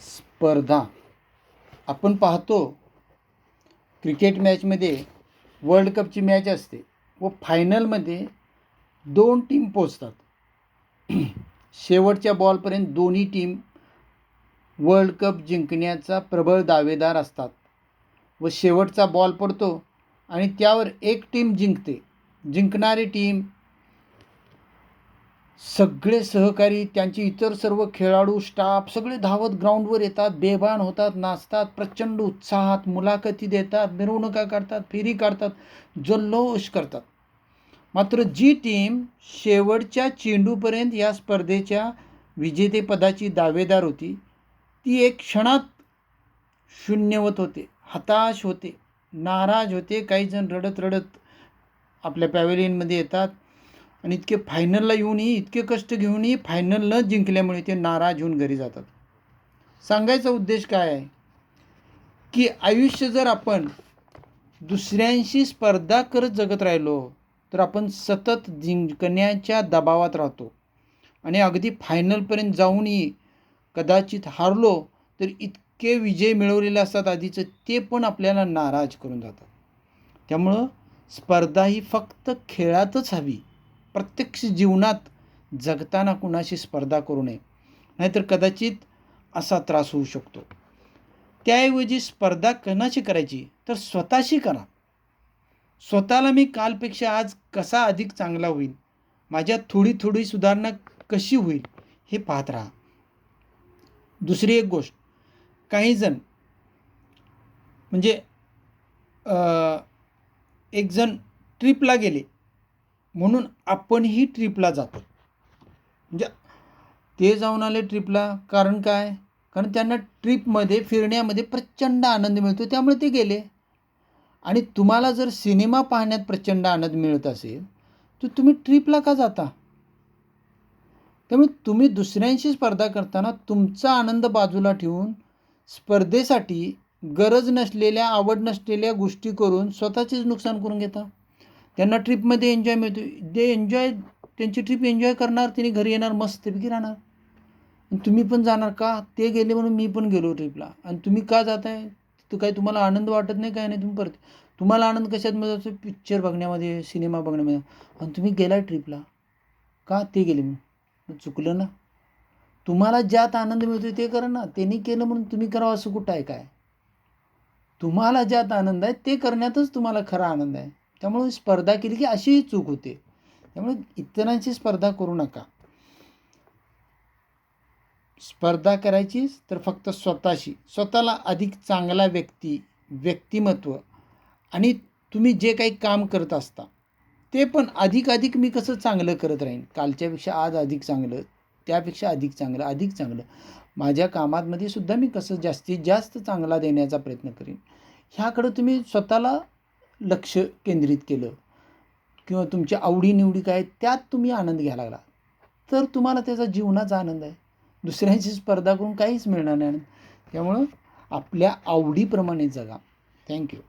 स्पर्धा. आपण पाहतो क्रिकेट मॅचमध्ये वर्ल्ड कपची मॅच असते व फायनलमध्ये दोन टीम पोचतात शेवटच्या बॉलपर्यंत दोन्ही टीम वर्ल्ड कप जिंकण्याचा प्रबळ दावेदार असतात व शेवटचा बॉल पडतो आणि त्यावर एक टीम जिंकते. जिंकणारी टीम सगळे सहकारी त्यांचे इतर सर्व खेळाडू स्टाफ सगळे धावत ग्राउंडवर येतात बेभान होतात नाचतात प्रचंड उत्साहात मुलाखती देतात मिरवणुका काढतात फेरी काढतात जल्लोष करतात. मात्र जी टीम शेवटच्या चेंडूपर्यंत या स्पर्धेच्या विजेतेपदाची दावेदार होती ती एक क्षणात शून्यवत होते हताश होते नाराज होते काही जण रडत रडत आपल्या पॅवेलियनमध्ये येतात आणि इतके फायनलला येऊनही इतके कष्ट घेऊनही फायनल न जिंकल्यामुळे ते नाराज होऊन घरी जातात. सांगायचा उद्देश काय आहे? की आयुष्य जर आपण दुसऱ्यांशी स्पर्धा करत जगत राहिलो तर आपण सतत जिंकण्याच्या दबावात राहतो. आणि अगदी फायनलपर्यंत जाऊनही कदाचित हारलो तर इतके विजय मिळवलेले असतात आधीचं ते पण आपल्याला नाराज करून जातात. त्यामुळं स्पर्धा ही फक्त खेळातच हवी. प्रत्यक्ष जीवनात जगताना कुणाशी स्पर्धा करू नये. नाहीतर कदाचित असा त्रास होऊ शकतो. त्याऐवजी स्पर्धा कोणाशी करायची? तर स्वतःशी करा. स्वतःला मी कालपेक्षा आज कसा अधिक चांगला होईल माझ्यात थोडी थोडी सुधारणा कशी होईल? हे पाहत राहा. दुसरी एक गोष्ट. काही जण म्हणजे एक जण ट्रिपला गेले. म्हणून आपणही ट्रिपला जातो. म्हणजे ते जाऊन आले ट्रिपला कारण काय? कारण त्यांना ट्रिपमध्ये फिरण्यामध्ये प्रचंड आनंद मिळतो त्यामुळे ते गेले. आणि तुम्हाला जर सिनेमा पाहण्यात प्रचंड आनंद मिळत असेल तर तुम्ही ट्रिपला का जाता? त्यामुळे तुम्ही दुसऱ्यांशी स्पर्धा करताना तुमचा आनंद बाजूला ठेवून स्पर्धेसाठी गरज नसलेल्या आवड नसलेल्या गोष्टी करून स्वतःचेच नुकसान करून घेता. त्यांना ट्रिपमध्ये एन्जॉय मिळतो. जे एन्जॉय त्यांची ट्रिप एन्जॉय करणार त्यांनी घरी येणार मस्तपैकी राहणार. आणि तुम्ही पण जाणार का? ते गेले म्हणून मी पण गेलो ट्रिपला आणि तुम्ही का जाताय? तर काही तुम्हाला आनंद वाटत नाही काय नाही तुम्ही परत तुम्हाला आनंद कशात मिळतो पिक्चर बघण्यामध्ये सिनेमा बघण्यामध्ये. आणि तुम्ही गेला ट्रिपला का ते गेले मग चुकलं ना? तुम्हाला ज्यात आनंद मिळतो ते करा ना. त्यांनी केलं म्हणून तुम्ही करावं असं कुठं आहे काय? तुम्हाला ज्यात आनंद आहे ते करण्यातच तुम्हाला खरा आनंद आहे. त्यामुळे स्पर्धा केली की अशीही चूक होते. त्यामुळे इतरांची स्पर्धा करू नका. स्पर्धा करायची तर फक्त स्वतःशी. स्वतःला अधिक चांगला व्यक्ती व्यक्तिमत्व आणि तुम्ही जे काही काम करत असता ते पण अधिक अधिक मी कसं चांगलं करत राहीन? कालच्यापेक्षा आज अधिक चांगलं त्यापेक्षा अधिक चांगलं अधिक चांगलं. माझ्या कामातमध्ये सुद्धा मी कसं जास्तीत जास्त चांगला देण्याचा प्रयत्न करीन? ह्याकडं तुम्ही स्वतःला लक्ष केंद्रित केलं. किंवा तुमच्या आवडीनिवडी काय त्यात तुम्ही आनंद घ्यायला लागला. तर तुम्हाला त्याचा जीवनाचा आनंद आहे. दुसऱ्यांची स्पर्धा करून काहीच मिळणार नाही. त्यामुळं आपल्या आवडीप्रमाणे जगा. थँक्यू